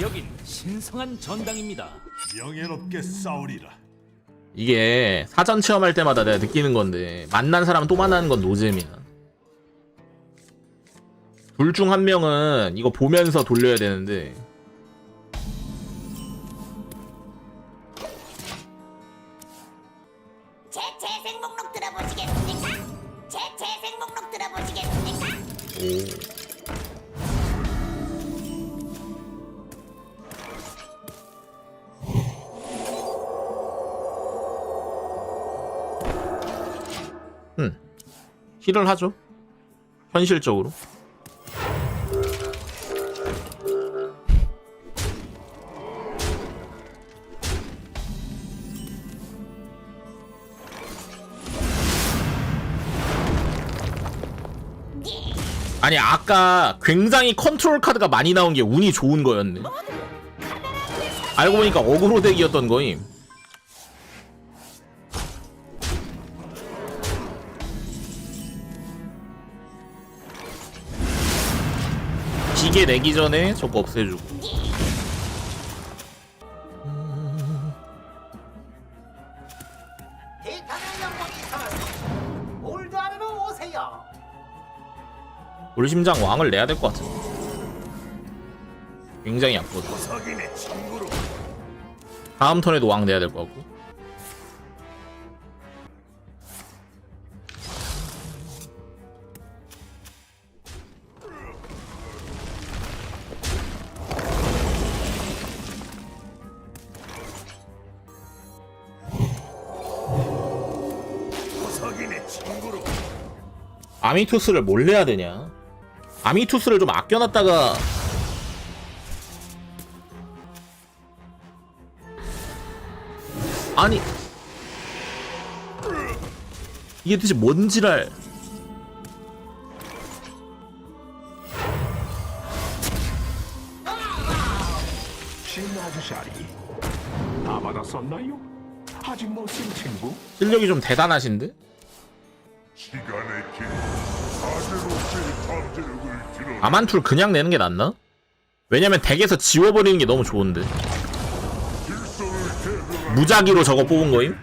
여긴 신성한 전당입니다. 명예롭게 싸우리라. 이게 사전 체험할 때마다 내가 느끼는 건데 만난 사람 또 만나는 건 노잼이야. 둘 중 한 명은 이거 보면서 돌려야 되는데 힐을 하죠. 현실적으로. 아니 아까 굉장히 컨트롤 카드가 많이 나온 게 운이 좋은 거였네. 알고 보니까 어그로 덱이었던 거임. 기계 내기 전에 저거 없애주고. 영광이 오세요. 우리 심장 왕을 내야 될 것 같아. 굉장히 친구로 다음 턴에도 왕 내야 될 것 같고. 아미투스를 뭘 내야 되냐? 아미투스를 좀 아껴놨다가 아니 이게 도대체 뭔 지랄 신아주샤리 다 받았었나요? 아직 못쓴 친구? 실력이 좀 대단하신데? 시간의 길 사제로서의 탐지력을 드러내 아만툴 그냥 내는 게 낫나? 왜냐면 덱에서 지워버리는 게 너무 좋은데 무작위로 저거 뽑은 거임?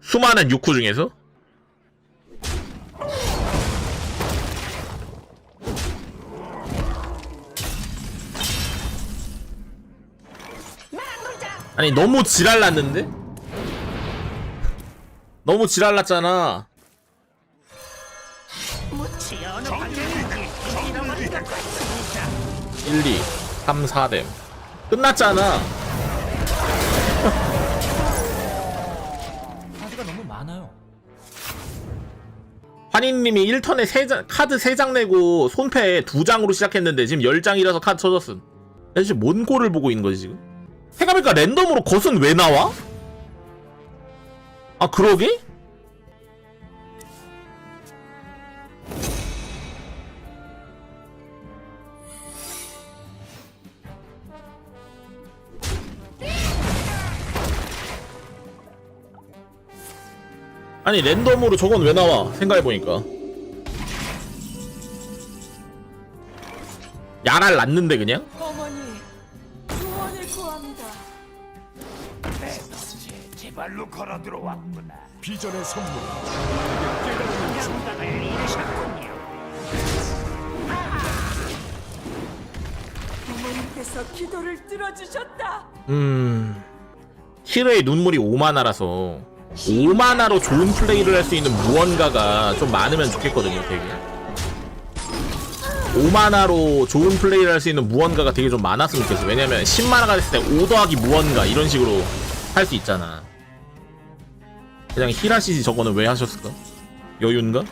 수많은 6구 중에서? 아니 너무 지랄났는데? 너무 지랄났잖아 1, 2, 3, 4댐 끝났잖아 카드가 너무 많아요. 환희님이 1턴에 3장, 카드 3장 내고 손패 2장으로 시작했는데 지금 10장이라서 카드 쳐졌음. 대체 뭔 꼴을 보고 있는 거지 지금? 생각해보니까 랜덤으로 겉은 왜 나와? 아 그러게? 아니 랜덤으로 저건 왜 나와? 생각해보니까 야랄 났는데 그냥? 어머니, 구원을 구합니다. 제발로 걸어 들어왔구나. 비전의 선물 어머니께서 기도를 들어주셨다. 음... 히르의 눈물이 5만화라서 5만화로 좋은 플레이를 할 수 있는 무언가가 좀 많으면 좋겠거든요 되게 5만화로 좋은 플레이를 할 수 있는 무언가가 되게 좀 많았으면 좋겠어 왜냐면 10만화가 됐을 때5 더하기 무언가 이런 식으로 할 수 있잖아 그냥 히라시지 저거는 왜 하셨을까? 여유인가?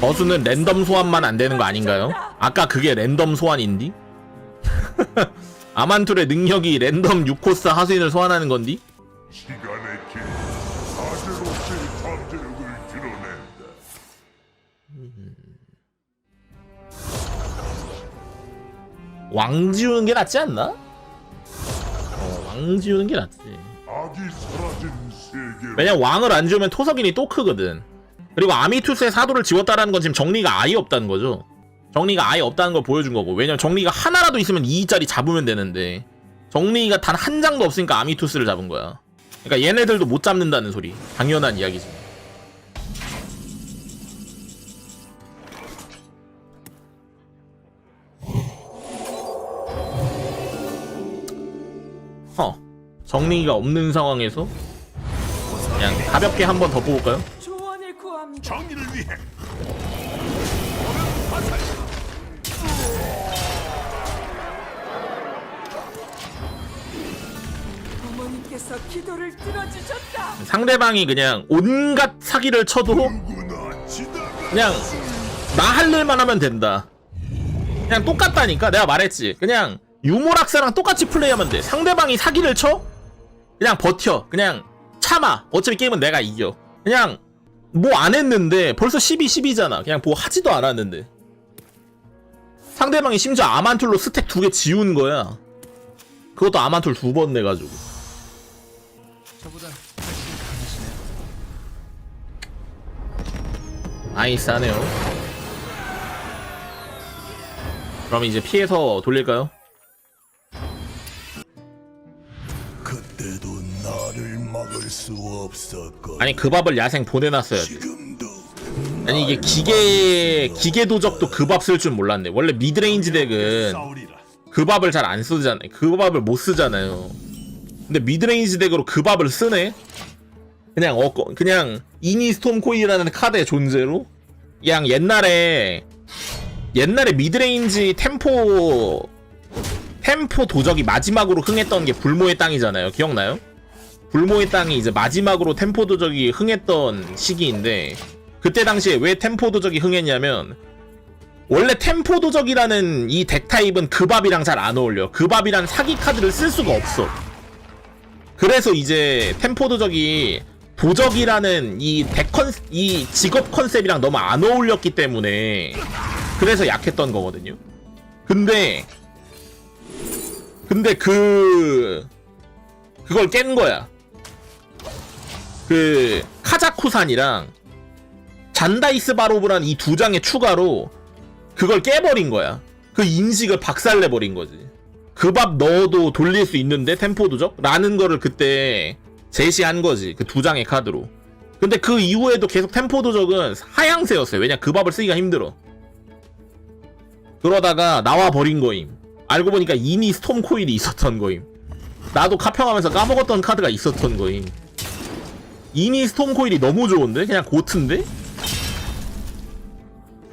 버수는 랜덤 소환만 안 되는 거 아닌가요? 아까 그게 랜덤 소환인디? 아만툴의 능력이 랜덤 6코스 하수인을 소환하는 건디? 시간의 길 드러낸다. 왕 지우는 게 낫지 않나? 어, 왕 지우는 게 낫지. 악이 사라진 세계 왜냐면 왕을 안 지우면 토석인이 또 크거든. 그리고 아미투스의 사도를 지웠다라는 건 지금 정리가 아예 없다는 거죠. 정리가 아예 없다는 걸 보여준 거고. 왜냐면 정리가 하나라도 있으면 2짜리 잡으면 되는데 정리가 단 한 장도 없으니까 아미투스를 잡은 거야. 그러니까 얘네들도 못 잡는다는 소리. 당연한 이야기지. 허. 정리가 없는 상황에서 그냥 가볍게 한번 더 뽑을까요? 정의를 위해 어머니께서 기도를 들어주셨다. 상대방이 그냥 온갖 사기를 쳐도 누구나 지나가 그냥 나 할 일만 하면 된다. 그냥 똑같다니까 내가 말했지. 그냥 유모락사랑 똑같이 플레이하면 돼. 상대방이 사기를 쳐? 그냥 버텨. 그냥 참아. 어차피 게임은 내가 이겨. 그냥 뭐 안 했는데 벌써 12, 12잖아. 그냥 뭐 하지도 않았는데. 상대방이 심지어 아만툴로 스택 두 개 지운 거야. 그것도 아만툴 두 번 내가지고. 저보다 강하시네요. 아이스하네요. 그럼 이제 피해서 돌릴까요? 수 없었고 아니 그 밥을 야생 보내놨어야지. 지금도 아니 이게 기계 기계 도적도 그 밥 쓸 줄 몰랐네. 원래 미드레인지 덱은 싸우리라 그 밥을 잘 안 쓰잖아요. 그 밥을 못 쓰잖아요. 근데 미드레인지 덱으로 그 밥을 쓰네. 그냥 어 그냥 이니스톰 코이라는 카드의 존재로 그냥 옛날에 옛날에 미드레인지 템포 템포 도적이 마지막으로 흥했던 게 불모의 땅이잖아요. 기억나요? 불모의 땅이 이제 마지막으로 템포 도적이 흥했던 시기인데 그때 당시에 왜 템포 도적이 흥했냐면 원래 템포 도적이라는 이 덱 타입은 그 밥이랑 잘 안 어울려. 그 밥이란 사기 카드를 쓸 수가 없어. 그래서 이제 템포 도적이 도적이라는 이덱 컨, 이 직업 컨셉이랑 너무 안 어울렸기 때문에 그래서 약했던 거거든요. 근데 근데 그 그걸 깬 거야. 그 카자쿠산이랑 잔다이스 바로브란 이 두 장의 추가로 그걸 깨버린 거야. 그 인식을 박살내 버린 거지. 그 밥 넣어도 돌릴 수 있는데 템포 도적? 라는 거를 그때 제시한 거지. 그 두 장의 카드로. 근데 그 이후에도 계속 템포 도적은 하향세였어요. 왜냐 그 밥을 쓰기가 힘들어. 그러다가 나와 버린 거임. 알고 보니까 이미 스톰 코일이 있었던 거임. 나도 카평하면서 까먹었던 카드가 있었던 거임. 이미 스톰 코일이 너무 좋은데? 그냥 고트인데?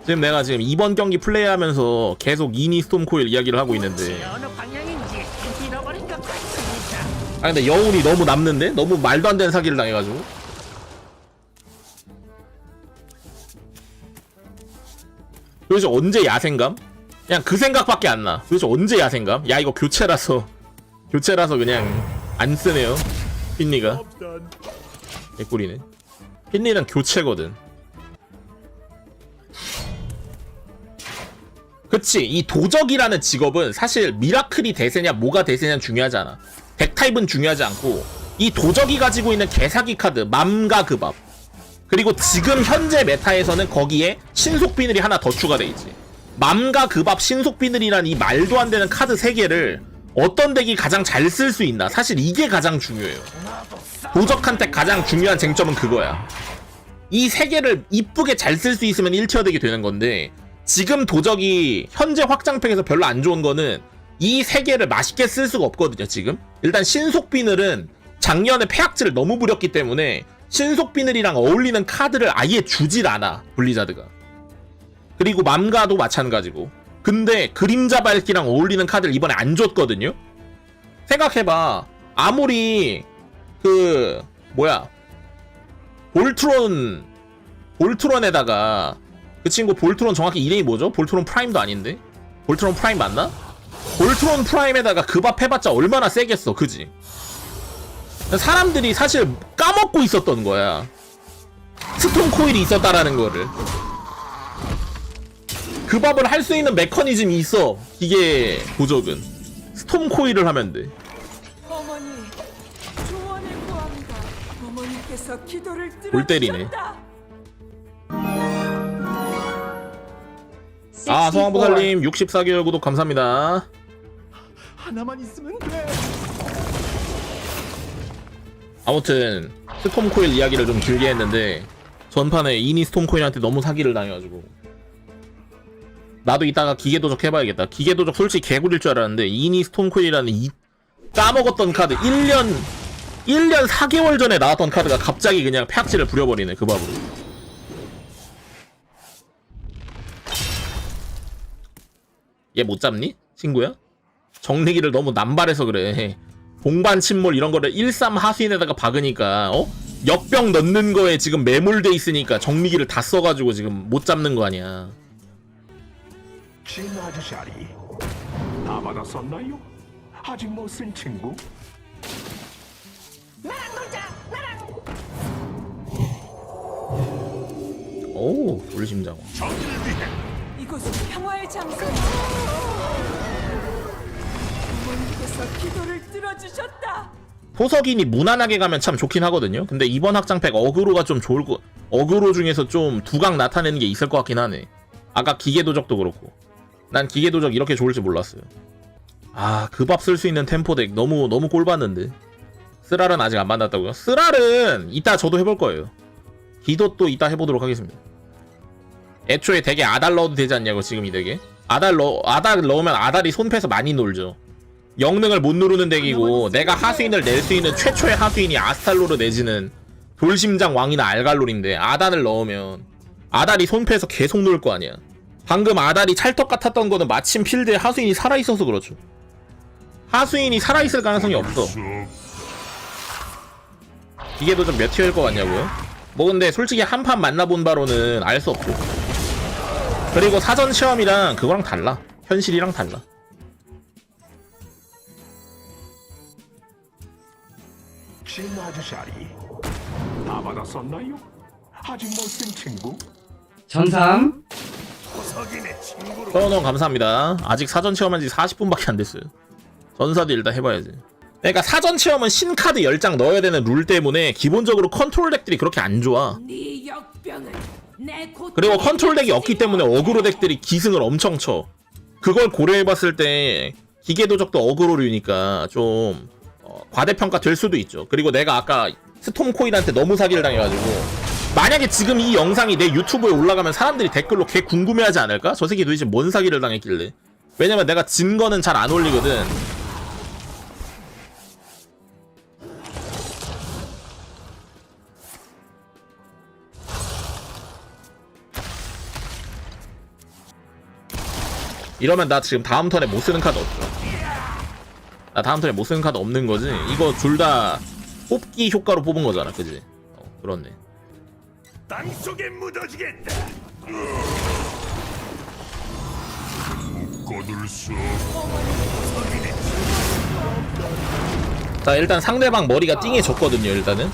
지금 내가 지금 이번 경기 플레이하면서 계속 이니 스톰 코일 이야기를 하고 있는데. 아 근데 여운이 너무 남는데? 너무 말도 안 되는 사기를 당해가지고 도대체 언제 야생감? 그냥 그 생각밖에 안 나 도대체 언제 야생감? 야 이거 교체라서 교체라서 그냥 안 쓰네요 핀니가 개꿀이네. 핀니는 교체거든. 그치 이 도적이라는 직업은 사실 미라클이 대세냐 뭐가 대세냐 중요하지 않아. 덱 타입은 중요하지 않고 이 도적이 가지고 있는 개사기 카드 맘과 그밥. 그리고 지금 현재 메타에서는 거기에 신속 비늘이 하나 더 추가돼 있지. 맘과 그밥 신속 비늘이란 이 말도 안 되는 카드 세 개를 어떤 덱이 가장 잘 쓸 수 있나 사실 이게 가장 중요해요 도적한테 가장 중요한 쟁점은 그거야 이 세 개를 이쁘게 잘 쓸 수 있으면 1티어 덱이 되는 건데 지금 도적이 현재 확장팩에서 별로 안 좋은 거는 이 세 개를 맛있게 쓸 수가 없거든요, 지금. 일단 신속 비늘은 작년에 폐악질을 너무 부렸기 때문에 신속 비늘이랑 어울리는 카드를 아예 주질 않아, 블리자드가. 그리고 맘가도 마찬가지고. 근데 그림자 밝기랑 어울리는 카드를 이번에 안 줬거든요? 생각해봐. 아무리 그 뭐야 볼트론 볼트론에다가 그 친구 볼트론 정확히 이름이 뭐죠? 볼트론 프라임도 아닌데? 볼트론 프라임 맞나? 볼트론 프라임에다가 그 밥 해봤자 얼마나 세겠어, 그지? 사람들이 사실 까먹고 있었던 거야. 스톤 코일이 있었다라는 거를. 그 밥을 할 수 있는 메커니즘이 있어. 이게 도적은. 스톰 코일을 하면 돼. 어머니, 조언을 어머니께서 기도를 골 때리네. 들어주셨다. 아 성황보살님 64개월 구독 감사합니다 하나만 있으면 돼. 아무튼 스톰 코일 이야기를 좀 길게 했는데 전판에 이니 스톰 코일한테 너무 사기를 당해가지고 나도 이따가 기계 도적 해봐야겠다 기계 도적 솔직히 개구리일 줄 알았는데 이니 스톰코일이라는 이 까먹었던 카드 1년 1년 4개월 전에 나왔던 카드가 갑자기 그냥 폐악질을 부려버리네 그 밥으로 얘 못 잡니? 친구야? 정리기를 너무 남발해서 그래 동반 침몰 이런 거를 13 하수인에다가 박으니까 어? 역병 넣는 거에 지금 매몰돼 있으니까 정리기를 다 써가지고 지금 못 잡는 거 아니야 진 아저씨아리 다 받았었나요? 아직 못 쓴 친구? 오 돌심장어 이곳은 평화의 장소야. 어머니께서 기도를 들어주셨다. 포석인이 무난하게 가면 참 좋긴 하거든요 근데 이번 확장팩 어그로가 좀 좋을 거 어그로 중에서 좀 두각 나타내는 게 있을 것 같긴 하네 아까 기계 도적도 그렇고 난 기계 도적 이렇게 좋을 줄 몰랐어요. 아 그 밥 쓸 수 있는 템포덱 너무 너무 꼴 봤는데. 쓰랄은 아직 안 만났다고요? 쓰랄은 이따 저도 해볼 거예요. 기도 또 이따 해보도록 하겠습니다. 애초에 되게 아달 넣어도 되지 않냐고 지금 이 덱에? 아달 넣 아달 넣으면 아달이 손패서 많이 놀죠. 영능을 못 누르는 덱이고 내가 하수인을 낼 수 있는 최초의 하수인이 아스탈로를 내지는 돌심장 왕이나 알갈롤인데 아달을 넣으면 아달이 손패에서 계속 놀 거 아니야 방금 아달이 찰떡 같았던 거는 마침 필드에 하수인이 살아있어서 그렇죠 하수인이 살아있을 가능성이 없어 이게도 좀 몇 티어일 것 같냐고요? 뭐 근데 솔직히 한 판 만나본 바로는 알 수 없고 그리고 사전 시험이랑 그거랑 달라 현실이랑 달라 진 아저씨아리 다 받았었나요? 아직 못쓴 친구? 전삼 서원원 감사합니다. 아직 사전 체험한 지 40분밖에 안 됐어요. 전사도 일단 해봐야지. 그러니까 사전 체험은 신카드 10장 넣어야 되는 룰 때문에 기본적으로 컨트롤 덱들이 그렇게 안 좋아. 네 그리고 컨트롤 덱이 없기. 때문에 어그로 덱들이 기승을 엄청 쳐. 그걸 고려해봤을 때 기계 도적도 어그로류니까 좀 어, 과대평가 될 수도 있죠. 그리고 내가 아까 스톰코인한테 너무 사기를 당해가지고 만약에 지금 이 영상이 내 유튜브에 올라가면 사람들이 댓글로 걔 궁금해하지 않을까? 저 새끼 도대체 뭔 사기를 당했길래? 왜냐면 내가 진 거는 잘 안 올리거든. 이러면 나 지금 다음 턴에 못 쓰는 카드 없어. 나 다음 턴에 못 쓰는 카드 없는 거지. 이거 둘 다 뽑기 효과로 뽑은 거잖아, 그지? 어, 그렇네. 땅속에 묻어지겠다 묶어둘 수 석인의 자, 일단 상대방 머리가 띵해졌거든요, 일단은.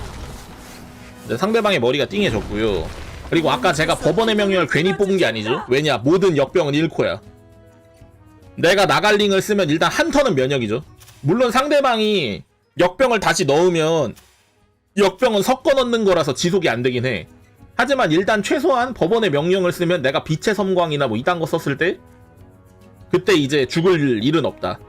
네, 상대방의 머리가 띵해졌고요. 그리고 아까 제가 법원의 명령을 괜히 뽑은 게 아니죠. 왜냐, 모든 역병은 1코야. 내가 나갈링을 쓰면 일단 한 턴은 면역이죠. 물론 상대방이 역병을 다시 넣으면 역병은 섞어 넣는 거라서 지속이 안 되긴 해. 하지만 일단 최소한 법원의 명령을 쓰면 내가 빛의 섬광이나 뭐 이딴 거 썼을 때 그때 이제 죽을 일은 없다.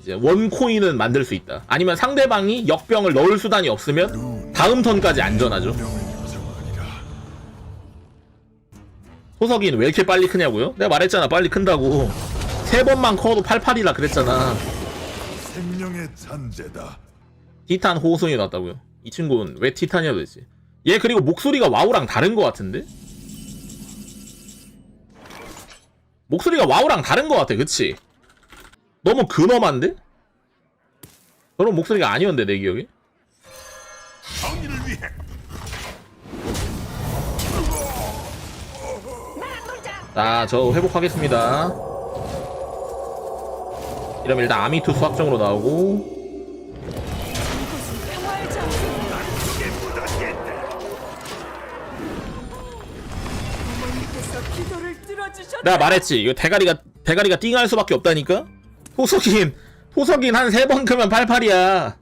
이제 원코인은 만들 수 있다. 아니면 상대방이 역병을 넣을 수단이 없으면 다음 턴까지 안전하죠. 소석이는 왜 이렇게 빨리 크냐고요? 내가 말했잖아 빨리 큰다고. 세 번만 커도 88이라 그랬잖아. 생명의 잔재다 티탄 호소이 났다고요. 이 친구는 왜 티탄이야 도대체? 얘 그리고 목소리가 와우랑 다른 것 같은데? 목소리가 와우랑 다른 것 같아, 그치? 너무 근엄한데? 그런 목소리가 아니었는데 내 기억에? 정의를 위해 자, 저 회복하겠습니다. 이러면 일단 아미투 수학정으로 나오고 내가 말했지. 이거 대가리가 대가리가 띵할 수밖에 없다니까? 호석인 호석인 한 세 번 크면 88이야.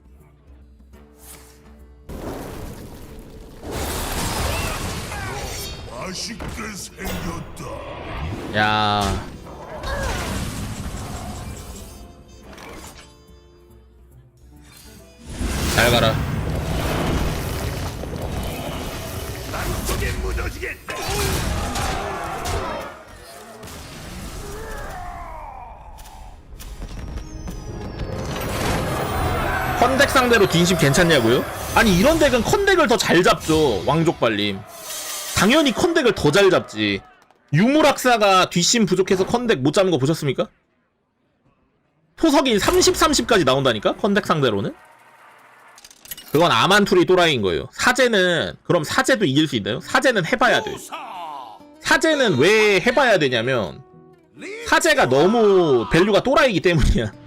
맛있게 생겼다. 야. 잘가라. 난속에 무너지겠다. 컨덱 상대로 딘십 괜찮냐고요? 아니 이런 덱은 컨덱을 더 잘 잡죠 왕족발님 당연히 컨덱을 더 잘 잡지 유물학사가 뒷심 부족해서 컨덱 못 잡는 거 보셨습니까? 토석이 30, 30까지 나온다니까 컨덱 상대로는 그건 아만투리 또라이인 거예요 사제는 그럼 사제도 이길 수 있나요? 사제는 해봐야 돼 사제는 왜 해봐야 되냐면 사제가 너무 밸류가 또라이기 때문이야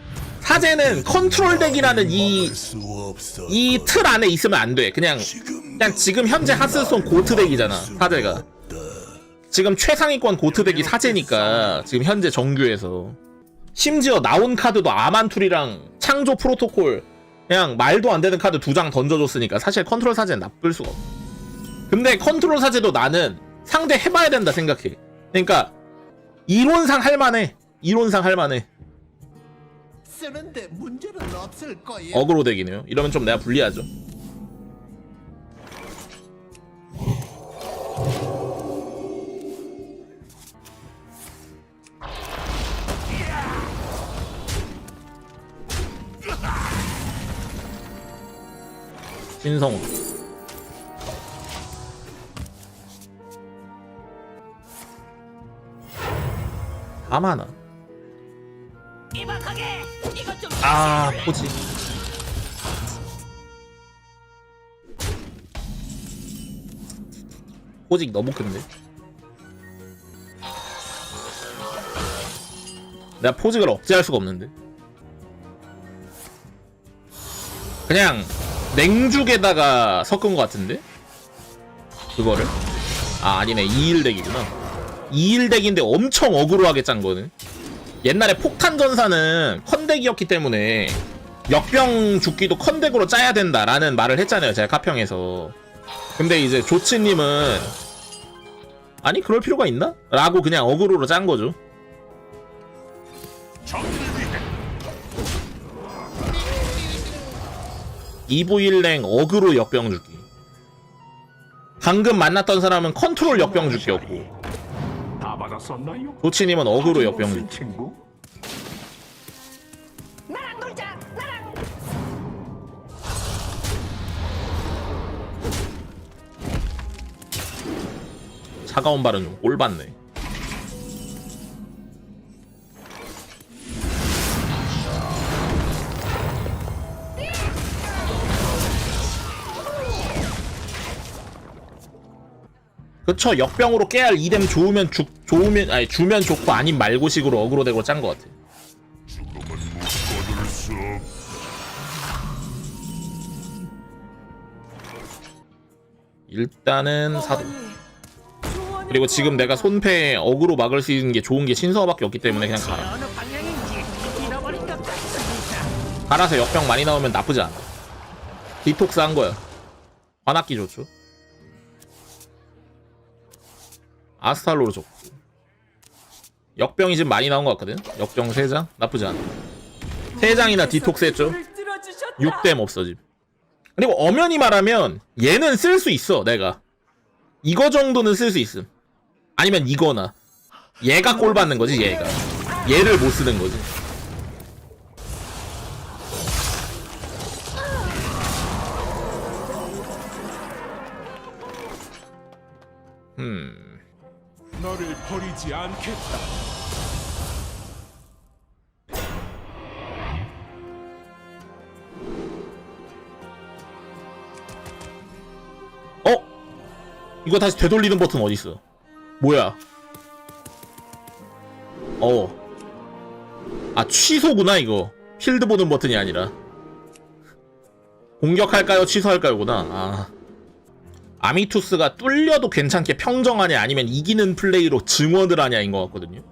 사제는 컨트롤 덱이라는 이. 이 틀 안에 있으면 안 돼. 그냥 그냥 지금 현재 하스스톤 고트 덱이잖아. 사제가. 지금 최상위권 고트 덱이 사제니까 지금 현재 정규에서 심지어 나온 카드도 아만툴이랑 창조 프로토콜 그냥 말도 안 되는 카드 두 장 던져줬으니까 사실 컨트롤 사제는 나쁠 수가 없어. 근데 컨트롤 사제도 나는 상대 해봐야 된다 생각해. 그러니까 이론상 할만해. 이론상 할만해. 쓰는데 문제는 없을 거예요. 어그로 덱이네요. 이러면 좀 내가 불리하죠. 신성우 다 많아 이박하게 이것 좀 아 포지? 포직 너무 큰데? 내가 포직을 억제할 수가 없는데? 그냥 냉죽에다가 섞은 것 같은데? 그거를? 아 아니네. 2일덱이구나. 2일덱인데 엄청 어그로하게 짠 거는? 옛날에 폭탄 전사는 컨덱이었기 때문에 역병 죽기도 컨덱으로 짜야 된다라는 말을 했잖아요. 제가 카평에서. 근데 이제 조치님은 아니 그럴 필요가 있나? 라고 그냥 어그로로 짠 거죠. 2부 1랭 어그로 역병 죽기. 방금 만났던 사람은 컨트롤 역병 받았었나요? 조치님은 어그로 역병 못 죽기. 차가운 발은 좀 꼴받네. 그쵸 역병으로 깨알 이뎀 좋으면 죽 좋으면 아니 주면 좋고 아님 말고 식으로 어그로 되고 짠 것 같아. 일단은 사도. 그리고 지금 내가 손패 어그로 막을 수 있는 게 좋은 게 신서밖에 없기 때문에 그냥 가라. 갈아서 역병 많이 나오면 나쁘지 않아. 디톡스 한 거야. 관악기 좋죠. 아스탈로로 좋고. 역병이 지금 많이 나온 것 같거든. 역병 3장? 나쁘지 않아. 3장이나 디톡스 했죠. 기도를 들어주셨다. 6댐 없어 지금. 그리고 엄연히 말하면 얘는 쓸 수 있어 내가. 이거 정도는 쓸 수 있음. 아니면 이거나. 얘가 꼴 받는 거지 얘가. 얘를 못 쓰는 거지. 음. 너를 버리지 않겠다. 어? 이거 다시 되돌리는 버튼 어디 있어? 뭐야? 어. 아 취소구나 이거. 필드 보는 버튼이 아니라. 공격할까요? 취소할까요구나. 아. 아미투스가 뚫려도 괜찮게 평정하냐 아니면 이기는 플레이로 증언을 하냐인 것 같거든요.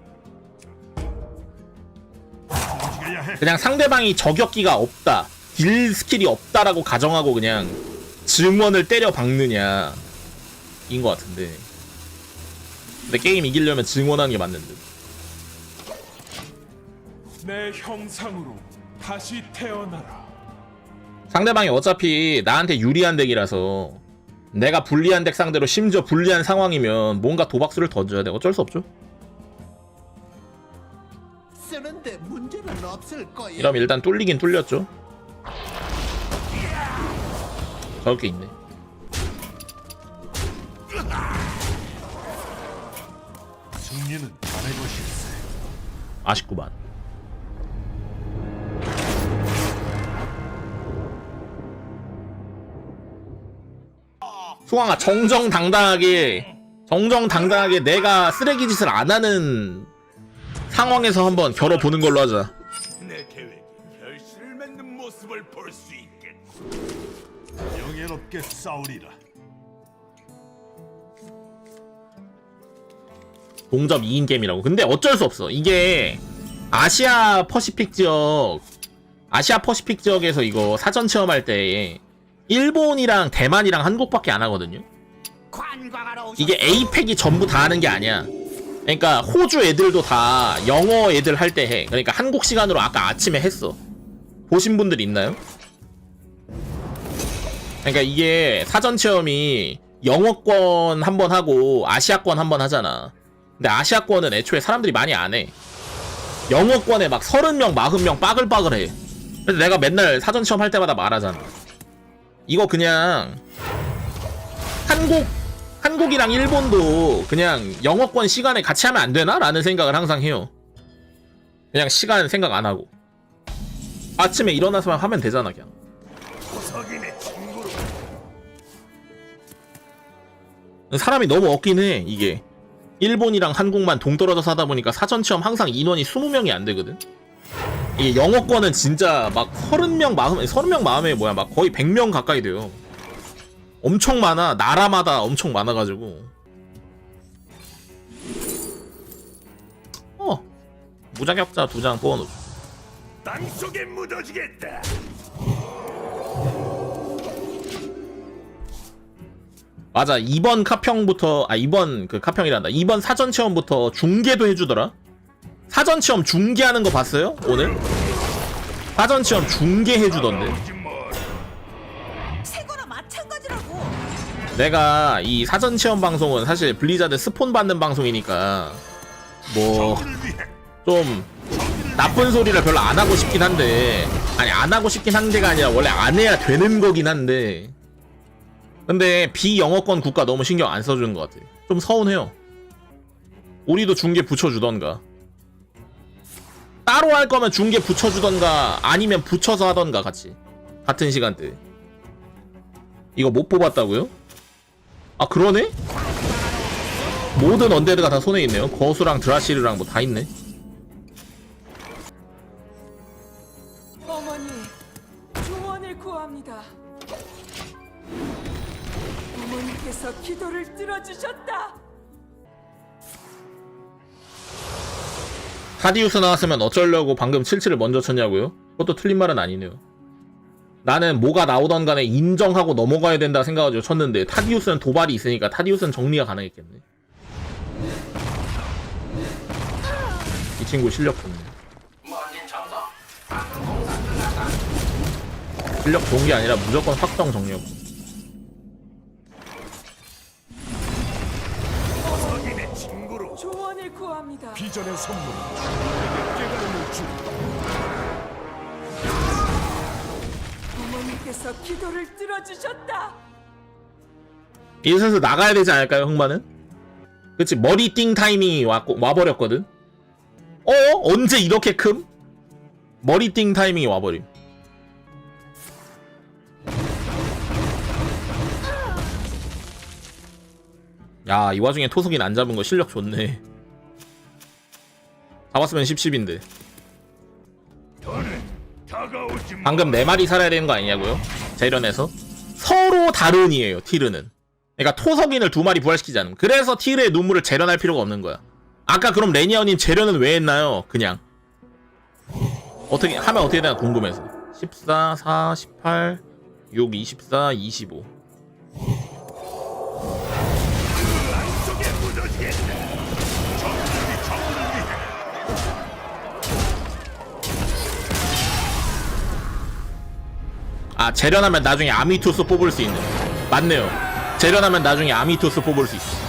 그냥 상대방이 저격기가 없다, 딜 스킬이 없다라고 가정하고 그냥 증원을 때려 박느냐 인 것 같은데 근데 게임 이기려면 증원하는 게 맞는 듯. 내 형상으로 다시 태어나라. 상대방이 어차피 나한테 유리한 덱이라서 내가 불리한 덱 상대로 심지어 불리한 상황이면 뭔가 도박수를 던져야 돼. 어쩔 수 없죠. 쓰는데 문제는 없을 거야. 이러면 일단 뚫리긴 뚫렸죠. 저럴 게 있네. 승리는 자네 것일세. 아쉽구만. 수왕아 정정당당하게 정정당당하게 내가 쓰레기 짓을 안 하는 상황에서 한번 겨뤄보는 걸로 하자. 내 계획이 결실을 맺는 모습을 볼 수 있겠고. 영예롭게 싸우리라. 동접 2인 게임이라고. 근데 어쩔 수 없어. 이게 아시아 퍼시픽 지역, 아시아 퍼시픽 지역에서 이거 사전 체험할 때 일본이랑 대만이랑 한국밖에 안 하거든요. 이게 에이펙이 전부 다 하는 게 아니야. 그러니까 호주 애들도 다 영어 애들 할 때 해. 그러니까 한국 시간으로 아까 아침에 했어. 보신 분들 있나요? 그러니까 이게 사전 체험이 영어권 한 번 하고 아시아권 한 번 하잖아. 근데 아시아권은 애초에 사람들이 많이 안 해. 영어권에 막 30명, 40명 빠글빠글해. 그래서 내가 맨날 사전 체험 할 때마다 말하잖아. 이거 그냥 한국 한국이랑 일본도 그냥 영어권 시간에 같이 하면 안 되나? 라는 생각을 항상 해요. 그냥 시간 생각 안 하고. 아침에 일어나서만 하면 되잖아, 그냥. 사람이 너무 없긴 해, 이게. 일본이랑 한국만 동떨어져서 하다 보니까 사전 체험 항상 인원이 20명이 안 되거든. 이게 영어권은 진짜 막 30명 마음, 30명 마음에 뭐야, 막 거의 100명 가까이 돼요. 엄청 많아. 나라마다 엄청 많아 가지고. 어. 무자격자 두 장 뽑아 놓죠. 땅 속에 묻어지겠다. 맞아. 이번 카평부터, 아, 이번 그 카평이란다. 이번 사전 체험부터 중계도 해주더라. 사전 체험 중계하는 거 봤어요? 오늘? 사전 체험 중계 해 주던데. 최고나 마찬가지라고. 내가 이 사전 체험 방송은 사실 블리자드 스폰 받는 방송이니까 뭐 좀 나쁜 소리를 별로 안 하고 싶긴 한데 아니 안 하고 싶긴 한 게가 아니라 원래 안 해야 되는 거긴 한데 근데 비영어권 국가 너무 신경 안 써주는 것 같아 좀 서운해요. 우리도 중계 붙여주던가. 따로 할 거면 중계 붙여주던가 아니면 붙여서 하던가 같이. 같은 시간대 이거 못 뽑았다고요? 아 그러네? 모든 언데드가 다 손에 있네요. 거수랑 드라시르랑 뭐 다 있네 어머니께서 기도를 들어주셨다. 타디우스 나왔으면 어쩌려고 방금 77을 먼저 쳤냐고요? 그것도 틀린 말은 아니네요. 나는 뭐가 나오던 간에 인정하고 넘어가야 된다 생각가지고 쳤는데 타디우스는 도발이 있으니까 타디우스는 정리가 가능했겠네. 이 친구 실력 좋네. 실력 좋은 게 아니라 무조건 확정. 석인 비전의 선물. 내게 깨달음을 주. 어머니께서 기도를 들어주셨다. 이제 슬슬 나가야 되지 않을까요, 흑마는? 그치, 머리 띵 타이밍이 와, 와버렸거든? 어? 언제 이렇게 큼? 머리 띵 타이밍이 와버림. 야, 이 와중에 토속인 안 잡은 거 실력 좋네. 잡았으면 10-10인데. 더는 다가오지 마. 방금 네 마리 살아야 되는 거 아니냐고요? 재련에서 서로 다른이에요 티르는 그러니까 토석인을 두 마리 부활시키지 않음 그래서 티르의 눈물을 재련할 필요가 없는 거야 아까 그럼 레니아님 재련은 왜 했나요? 그냥 어떻게 하면 어떻게 되나 궁금해서 14, 4, 18, 6, 24, 25 아 재련하면 나중에 아미투스 뽑을 수 있는. 맞네요. 재련하면 나중에 아미투스 뽑을 수 있어